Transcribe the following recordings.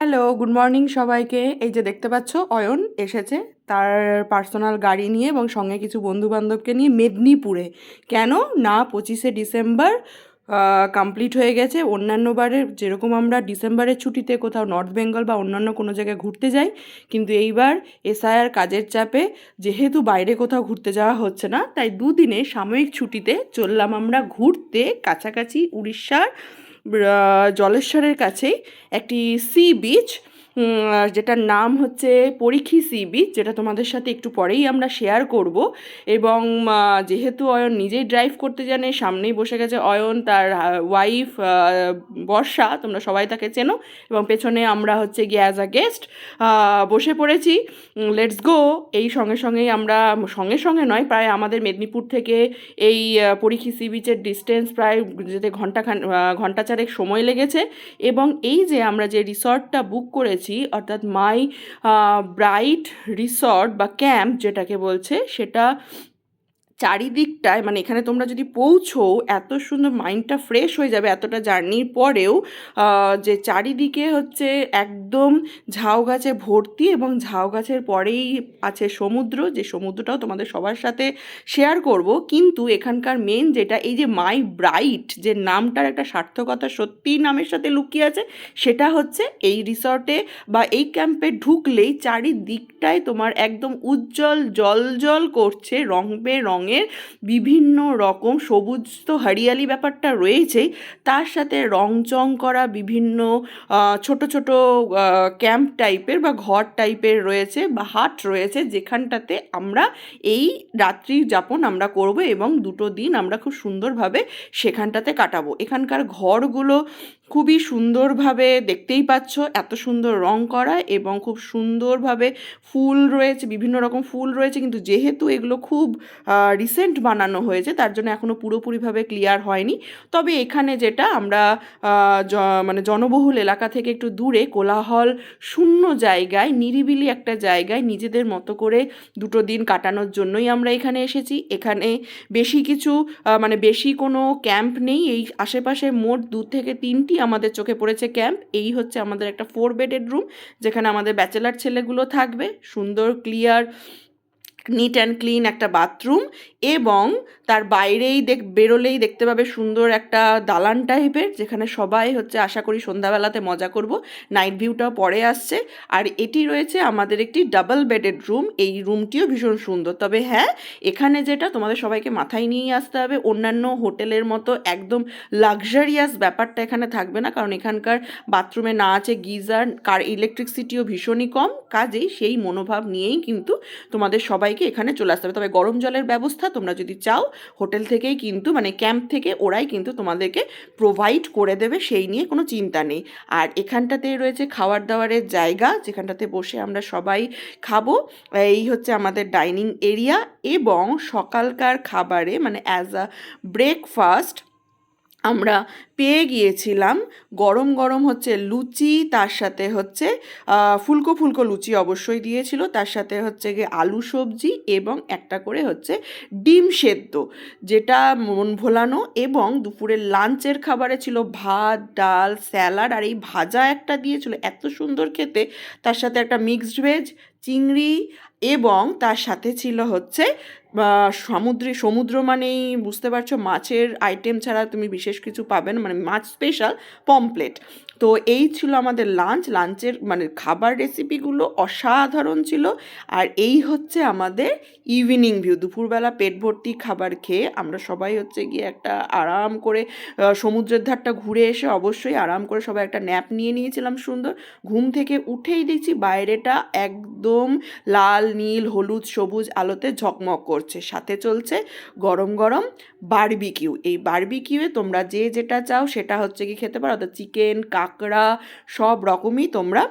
Hello good morning সবাইকে। এই যে দেখতে পাচ্ছ, অয়ন এসেছে তার পার্সোনাল গাড়ি নিয়ে এবং সঙ্গে কিছু বন্ধু বান্ধবকে নিয়ে মেদিনীপুরে। কেন? না, পঁচিশে ডিসেম্বর কমপ্লিট হয়ে গেছে। অন্যান্য বারে যেরকম আমরা ডিসেম্বরের ছুটিতে কোথাও নর্থ বেঙ্গল বা অন্যান্য কোনো জায়গায় ঘুরতে যাই, কিন্তু এইবার এসআইআর কাজের চাপে যেহেতু বাইরে কোথাও ঘুরতে যাওয়া হচ্ছে না, তাই দুদিনে সাময়িক ছুটিতে চললাম আমরা ঘুরতে কাছাকাছি উড়িষ্যার জলেশ্বরের কাছেই একটি সি বিচ যেটার নাম হচ্ছে পরিখি সি বিচ, যেটা তোমাদের সাথে একটু পরেই আমরা শেয়ার করব। এবং যেহেতু অয়ন নিজেই ড্রাইভ করতে জানে, সামনেই বসে গেছে অয়ন, তার ওয়াইফ বর্ষা, তোমরা সবাই তাকে চেনো। এবং পেছনে আমরা হচ্ছে গিয়ে অ্যাজ আ গেস্ট বসে পড়েছি। লেটস গো এই সঙ্গে সঙ্গেই আমরা, সঙ্গে সঙ্গে নয়, প্রায় আমাদের মেদিনীপুর থেকে এই পরিখি সি বিচের ডিস্টেন্স প্রায় যেতে ঘণ্টা ঘণ্টা চারেক সময় লেগেছে। এবং এই যে আমরা যে রিসর্টটা বুক করেছি অর্থাৎ মাই ব্রাইট রিসর্ট বা ক্যাম্প যেটাকে বলছে সেটা চারিদিকটায় মানে এখানে তোমরা যদি পৌঁছো এত সুন্দর মাইন্ডটা ফ্রেশ হয়ে যাবে এতটা জার্নির পরেও যে চারিদিকে হচ্ছে একদম ঝাউ গাছে ভর্তি এবং ঝাউ গাছের পরেই আছে সমুদ্র, যে সমুদ্রটাও তোমাদের সবার সাথে শেয়ার করব। কিন্তু এখানকার মেন যেটা, এই যে মাই ব্রাইট যে নামটার একটা সার্থকতা সত্যিই নামের সাথে লুকিয়ে আছে, সেটা হচ্ছে এই রিসর্টে বা এই ক্যাম্পে ঢুকলেই চারিদিকটায় তোমার একদম উজ্জ্বল জল জল করছে, রং বেরঙের বিভিন্ন রকম সবুজ তো হরিয়ালি ব্যাপারটা রয়েছেই তার সাথে রংচং করা বিভিন্ন ছোট ছোট ক্যাম্প টাইপের বা ঘর টাইপের রয়েছে বা হাট রয়েছে, যেখানটাতে আমরা এই রাত্রি যাপন আমরা করব এবং দুটো দিন আমরা খুব সুন্দরভাবে সেখানটাতে কাটাবো। এখানকার ঘরগুলো খুবই সুন্দরভাবে দেখতেই পাচ্ছ, এত সুন্দর রং করা এবং খুব সুন্দরভাবে ফুল রয়েছে, বিভিন্ন রকম ফুল রয়েছে, কিন্তু যেহেতু এগুলো খুব রিসেন্ট বানানো হয়েছে, তার জন্য এখনও পুরোপুরিভাবে ক্লিয়ার হয়নি। তবে এখানে যেটা আমরা মানে জনবহুল এলাকা থেকে একটু দূরে, কোলাহল শূন্য জায়গায়, নিরিবিলি একটা জায়গায় নিজেদের মতো করে দুটো দিন কাটানোর জন্যই আমরা এখানে এসেছি। এখানে বেশি কিছু মানে বেশি কোনো ক্যাম্প নেই। এই আশেপাশে মোট দু থেকে তিনটি আমাদের চোখে পড়েছে ক্যাম্প। এই হচ্ছে আমাদের একটা ফোর বেডেড রুম, যেখানে আমাদের ব্যাচেলার ছেলেগুলো থাকবে। সুন্দর, ক্লিয়ার নিট অ্যান্ড ক্লিন একটা বাথরুম এবং তার বাইরেই দেখ, বেরোলেই দেখতে পাবে সুন্দর একটা দালান টাইপের যেখানে সবাই হচ্ছে আশা করি সন্ধ্যাবেলাতে মজা করব। নাইট ভিউটাও পরে আসছে। আর এটি রয়েছে আমাদের একটি ডাবল বেডেড রুম এই রুমটিও ভীষণ সুন্দর। তবে হ্যাঁ এখানে যেটা তোমাদের সবাইকে মাথায় নিয়েই আসতে হবে, অন্যান্য হোটেলের মতো একদম লাক্সারিয়াস ব্যাপারটা এখানে থাকবে না। কারণ এখানকার বাথরুমে না আছে গিজার, কার ইলেকট্রিসিটিও ভীষণই কম। কাজেই সেই মনোভাব নিয়েই কিন্তু তোমাদের সবাইকে এখানে চলে আসতে হবে। তবে গরম জলের ব্যবস্থা তোমরা যদি চাও, হোটেল থেকেই কিন্তু মানে ক্যাম্প থেকে ওরাই কিন্তু তোমাদেরকে প্রোভাইড করে দেবে, সেই নিয়ে কোনো চিন্তা নেই। আর এখানটাতে রয়েছে খাওয়ার দাওয়ারের জায়গা, যেখানটাতে বসে আমরা সবাই খাব। এই হচ্ছে আমাদের ডাইনিং এরিয়া এবং সকালকার খাবারে মানে অ্যাজ আ ব্রেকফাস্ট আমরা পেয়ে গিয়েছিলাম। গরম গরম হচ্ছে লুচি, তার সাথে হচ্ছে ফুলকো ফুলকো লুচি অবশ্যই দিয়েছিল। তার সাথে হচ্ছে গিয়ে আলু সবজি এবং একটা করে হচ্ছে ডিম সেদ্ধ, যেটা মন ভোলানো এবং দুপুরের লাঞ্চের খাবারে ছিল ভাত, ডাল, স্যালাড আর এই ভাজা একটা দিয়েছিল, এত সুন্দর খেতে। তার সাথে একটা মিক্সড ভেজ চিংড়ি এবং তার সাথে ছিল হচ্ছে সমুদ্রে, সমুদ্র মানেই বুঝতে পারছ, মাছের আইটেম ছাড়া তুমি বিশেষ কিছু পাবে না মানে মাছ স্পেশাল পমপ্লেট তো এই ছিল আমাদের লাঞ্চ লাঞ্চের মানে খাবার রেসিপিগুলো অসাধারণ ছিল। আর এই হচ্ছে আমাদের ইভিনিং ভিউ দুপুরবেলা পেট ভর্তি খাবার খেয়ে আমরা সবাই হচ্ছে গিয়ে একটা আরাম করে সমুদ্রের ধারটা ঘুরে এসে অবশ্যই আরাম করে সবাই একটা ন্যাপ নিয়ে নিয়েছিলাম সুন্দর। ঘুম থেকে উঠেই দেখছি বাইরেটা একদম লাল, নীল, হলুদ, সবুজ আলোতে ঝকমক করছে, সাথে চলছে গরম গরম বারবিকিউ। এই বারবিকিউয়ে তোমরা যে যেটা চাও সেটা হচ্ছে কি খেতে পারো, অর্থাৎ চিকেন, কাঁকড়া সব রকমই তোমরা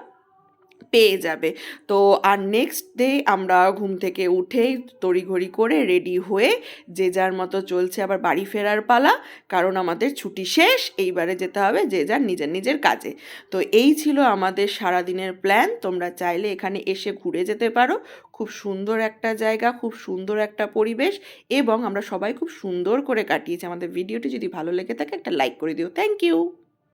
পেয়ে যাবে। তো আর নেক্সট ডে আমরা ঘুম থেকে উঠেই তড়িঘড়ি করে রেডি হয়ে যে যার মতো চলছে আবার বাড়ি ফেরার পালা, কারণ আমাদের ছুটি শেষ, এইবারে যেতে হবে যে যার নিজের নিজের কাজে। তো এই ছিল আমাদের সারাদিনের প্ল্যান তোমরা চাইলে এখানে এসে ঘুরে যেতে পারো। খুব সুন্দর একটা জায়গা, খুব সুন্দর একটা পরিবেশ এবং আমরা সবাই খুব সুন্দর করে কাটিয়েছি। আমাদের ভিডিওটি যদি ভালো লেগে থাকে একটা লাইক করে দিও। Thank you